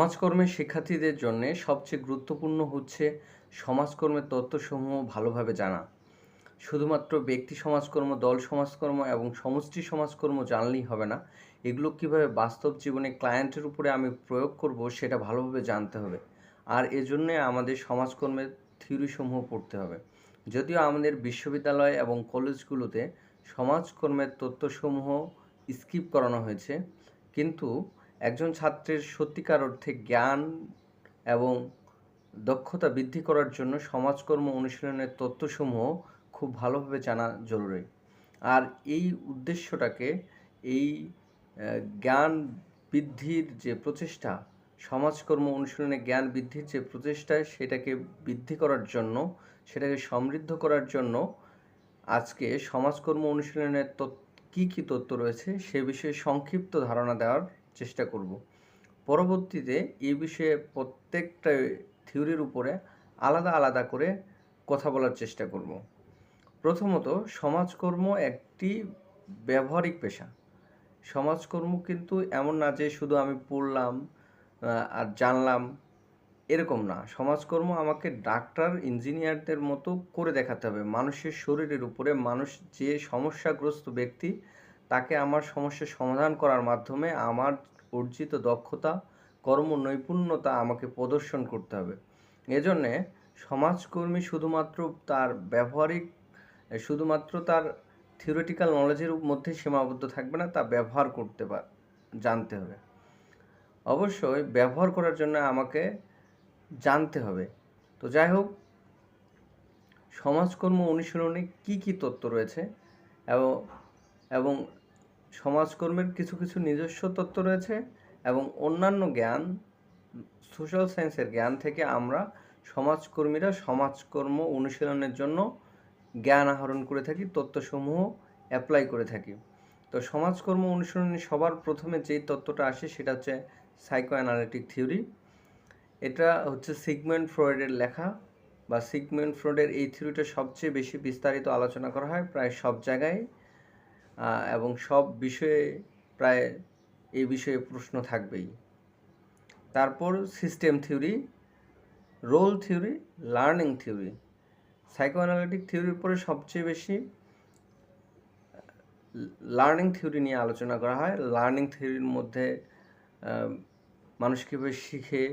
সমাজকর্মের শিক্ষার্থীদের জন্য সবচেয়ে গুরুত্বপূর্ণ হচ্ছে সমাজকর্মের তত্ত্বসমূহ ভালোভাবে জানা। শুধুমাত্র ব্যক্তি সমাজকর্ম, দল সমাজকর্ম এবং সমষ্টি সমাজকর্ম জানলেই হবে না। এগুলো কীভাবে বাস্তব জীবনে ক্লায়েন্টের উপরে আমি প্রয়োগ করব সেটা ভালোভাবে জানতে হবে। আর এজন্যে আমাদের সমাজকর্মের থিওরিসমূহ পড়তে হবে। যদিও আমাদের বিশ্ববিদ্যালয় এবং কলেজগুলোতে সমাজকর্মের তত্ত্বসমূহ স্কিপ করানো হয়েছে, কিন্তু একজন ছাত্রের সত্যিকার অর্থে জ্ঞান এবং দক্ষতা বৃদ্ধি করার জন্য সমাজকর্ম অনুশীলনের তত্ত্বসমূহ খুব ভালোভাবে জানা জরুরি। আর এই উদ্দেশ্যটাকে, এই জ্ঞান বৃদ্ধির যে প্রচেষ্টা, সমাজকর্ম অনুশীলনে জ্ঞান বৃদ্ধির যে প্রচেষ্টা, সেটাকে বৃদ্ধি করার জন্য, সেটাকে সমৃদ্ধ করার জন্য আজকে সমাজকর্ম অনুশীলনের তত্ত্ব কী কী তত্ত্ব রয়েছে, সে বিষয়ে সংক্ষিপ্ত ধারণা দেওয়ার চেষ্টা করব। পরবর্তীতে এই বিষয়ে প্রত্যেকটা থিওরির উপরে আলাদা আলাদা করে কথা বলার চেষ্টা করব। প্রথমত, সমাজকর্ম একটি ব্যবহারিক পেশা। সমাজকর্ম কিন্তু এমন না যে শুধু আমি পড়লাম আর জানলাম, এরকম না। সমাজকর্ম আমাকে ডাক্তার, ইঞ্জিনিয়ারদের মতো করে দেখাতে হবে। মানুষের শরীরের উপরে মানুষ যে সমস্যাগ্রস্ত ব্যক্তি, তাকে আমার সমস্যার সমাধান করার মাধ্যমে আমার অর্জিত দক্ষতা, কর্ম নৈপুণ্যতা আমাকে প্রদর্শন করতে হবে। এজন্যে সমাজকর্মী শুধুমাত্র তার ব্যবহারিক, শুধুমাত্র তার থিওরিটিক্যাল নলেজের মধ্যে সীমাবদ্ধ থাকবে না, তা ব্যবহার করতে পার জানতে হবে। অবশ্যই ব্যবহার করার জন্য আমাকে জানতে হবে। তো যাই হোক, সমাজকর্ম অনুশীলনে কি কি তত্ত্ব রয়েছে এবং এবং সমাজকর্মের কিছু কিছু নিজস্ব তত্ত্ব রয়েছে এবং অন্যান্য জ্ঞান, সোশ্যাল সায়েন্সের জ্ঞান থেকে আমরা সমাজকর্মীরা সমাজকর্ম অনুশীলনের জন্য জ্ঞান আহরণ করে থাকি, তত্ত্বসমূহ অ্যাপ্লাই করে থাকি। তো সমাজকর্ম অনুশীলনে সবার প্রথমে যেই তত্ত্বটা আসে সেটা হচ্ছে সাইকো অ্যানালিটিক থিওরি এটা হচ্ছে সিগমেন্ট ফ্রয়েডের লেখা বা সিগমেন্ট ফ্রয়েডের এই থিওরিটা সবচেয়ে বেশি বিস্তারিত আলোচনা করা হয় প্রায় সব জায়গায়। এবং সব বিষয়ে প্রায় এই বিষয়ে প্রশ্ন থাকবেই। তারপর system theory role theory learning theory psychoanalytic থিওরির পরে সবচেয়ে বেশি লার্নিং থিওরি নিয়ে আলোচনা করা হয়। লার্নিং থিওরির মধ্যে মানুষ কীভাবে শিখে,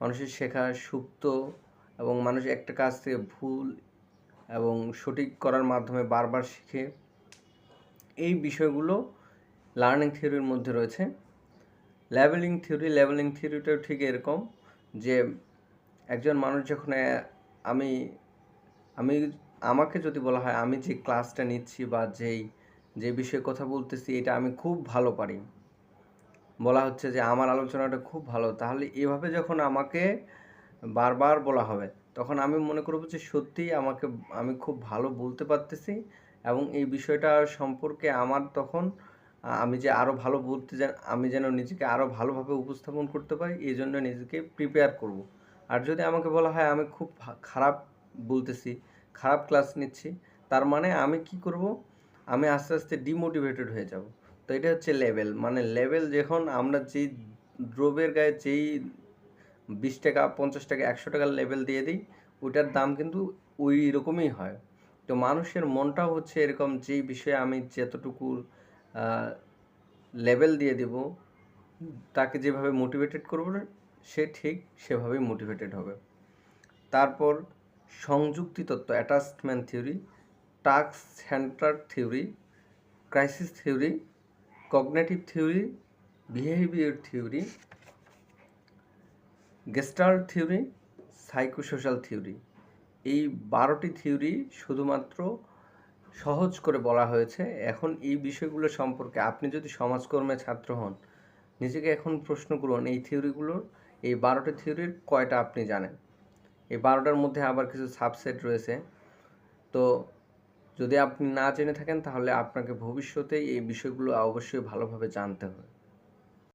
মানুষের শেখা সুপ্ত এবং মানুষ একটা কাজ থেকে ভুল এবং সঠিক করার মাধ্যমে বারবার শিখে। এই বিষয়গুলো লার্নিং থিওরির মধ্যে রয়েছে। লেভেলিং থিওরি লেভেলিং থিওরিটাও ঠিক এরকম যে একজন মানুষ যখন আমি আমি আমাকে যদি বলা হয় আমি যে ক্লাসটা নিচ্ছি বা যেই, যে বিষয়ে কথা বলতেছি, এটা আমি খুব ভালো পারি। বলা হচ্ছে যে আমার আলোচনাটা খুব ভালো। তাহলে এভাবে যখন আমাকে বারবার বলা হবে, তখন আমি মনে করব যে সত্যিই আমাকে, আমি খুব ভালো বলতে পারতেছি। এবং এই বিষয়টা সম্পর্কে আমার তখন আমি যে আরও ভালো বলতে যেন, আমি যেন নিজেকে আরও ভালোভাবে উপস্থাপন করতে পারি, এই জন্য নিজেকে প্রিপেয়ার করব। আর যদি আমাকে বলা হয়, আমি খুব খারাপ বলতেছি, খারাপ ক্লাস নিচ্ছি, তার মানে আমি কি করব? আমি আস্তে আস্তে ডিমোটিভেটেড হয়ে যাব। তো এটা হচ্ছে লেভেল মানে লেভেল যখন আমরা যেই দ্রব্যের গায়ে যেই বিশ টাকা, পঞ্চাশ টাকা, একশো টাকার লেভেল দিয়ে দিই ওইটার দাম কিন্তু ওই রকমই হয়। তো মানুষের মনটাও হচ্ছে এরকম যেই বিষয়ে আমি যতটুকু লেভেল দিয়ে দেব, তাকে যেভাবে মোটিভেটেড করব সে ঠিক সেভাবেই মোটিভেটেড হবে। তারপর সংযুক্তি তত্ত্ব attachment theory task center theory crisis theory cognitive theory behaviour theory gestalt theory psychosocial theory এই বারোটি থিওরি শুধুমাত্র সহজ করে বলা হয়েছে। এখন এই বিষয়গুলো সম্পর্কে আপনি যদি সমাজকর্মে ছাত্র হন, নিজেকে এখন প্রশ্ন করুন, এই থিওরিগুলোর, এই বারোটি থিওরির কয়টা আপনি জানেন? এই বারোটার মধ্যে আবার কিছু সাবসেট রয়েছে। তো যদি আপনি না জেনে থাকেন, তাহলে আপনাকে ভবিষ্যতে এই বিষয়গুলো অবশ্যই ভালোভাবে জানতে হবে।